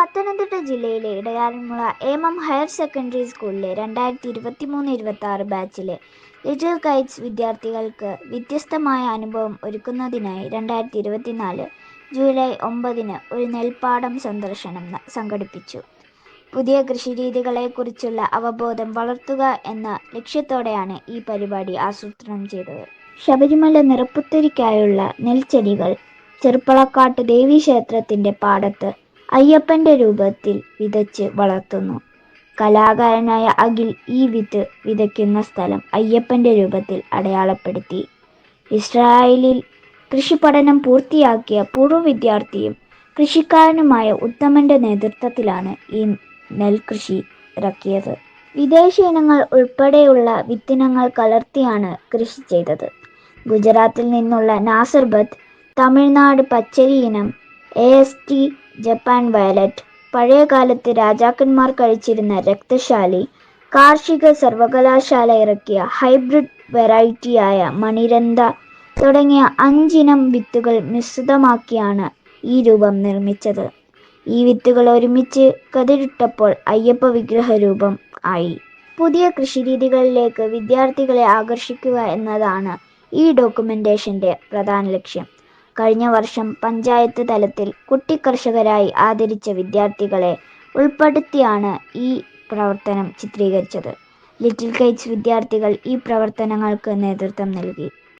പത്തനംതിട്ട ജില്ലയിലെ Edayaranmula M M higher secondary സ്കൂളിലെ രണ്ടായിരത്തി ഇരുപത്തി മൂന്ന് ഇരുപത്തി ആറ് ബാച്ചിലെ ലിറ്റിൽ കൈറ്റ്സ് വിദ്യാർത്ഥികൾക്ക് വ്യത്യസ്തമായ അനുഭവം ഒരുക്കുന്നതിനായി രണ്ടായിരത്തി ഇരുപത്തിനാല് ജൂലൈ ഒമ്പതിന് ഒരു നെൽപ്പാടം സന്ദർശനം സംഘടിപ്പിച്ചു. പുതിയ കൃഷിരീതികളെക്കുറിച്ചുള്ള അവബോധം വളർത്തുക എന്ന ലക്ഷ്യത്തോടെയാണ് ഈ പരിപാടി ആസൂത്രണം ചെയ്തത്. ശബരിമല നിറപ്പുത്തരിക്കായുള്ള നെൽച്ചെടികൾ ചെറുപ്പളക്കാട്ട് ദേവീക്ഷേത്രത്തിന്റെ പാടത്ത് അയ്യപ്പന്റെ രൂപത്തിൽ വിതച്ച് വളർത്തുന്നു. കലാകാരനായ അഖിൽ ഈ വിത്ത് വിതയ്ക്കുന്ന സ്ഥലം അയ്യപ്പന്റെ രൂപത്തിൽ അടയാളപ്പെടുത്തി. ഇസ്രായേലിൽ കൃഷിപഠനം പൂർത്തിയാക്കിയ പൂർവ വിദ്യാർത്ഥിയും കൃഷിക്കാരനുമായ ഉത്തമന്റെ നേതൃത്വത്തിലാണ് ഈ നെൽകൃഷി ഇറക്കിയത്. വിദേശ ഇനങ്ങൾ ഉൾപ്പെടെയുള്ള വിത്തിനങ്ങൾ കലർത്തിയാണ് കൃഷി ചെയ്തത്. ഗുജറാത്തിൽ നിന്നുള്ള നാസർബത്ത് തമിഴ്നാട് പച്ചരി ഇനം A S T Japan violet. പഴയകാലത്ത് രാജാക്കന്മാർ കഴിച്ചിരുന്ന രക്തശാലി കാർഷിക സർവകലാശാല ഇറക്കിയ ഹൈബ്രിഡ് വെറൈറ്റിയായ മണിരന്ത തുടങ്ങിയ അഞ്ചിനം വിത്തുകൾ മിശ്രിതമാക്കിയാണ് ഈ രൂപം നിർമ്മിച്ചത്. ഈ വിത്തുകൾ ഒരുമിച്ച് കതിരിട്ടപ്പോൾ അയ്യപ്പ വിഗ്രഹ രൂപം ആയി. പുതിയ കൃഷിരീതികളിലേക്ക് വിദ്യാർത്ഥികളെ ആകർഷിക്കുക എന്നതാണ് ഈ ഡോക്യുമെന്റേഷന്റെ പ്രധാന ലക്ഷ്യം. കഴിഞ്ഞ വർഷം പഞ്ചായത്ത് തലത്തിൽ കുട്ടി കർഷകരായി ആദരിച്ച വിദ്യാർത്ഥികളെ ഉൾപ്പെടുത്തിയാണ് ഈ പ്രവർത്തനം ചിത്രീകരിച്ചത്. ലിറ്റിൽ കൈറ്റ്സ് വിദ്യാർത്ഥികൾ ഈ പ്രവർത്തനങ്ങൾക്ക് നേതൃത്വം നൽകി.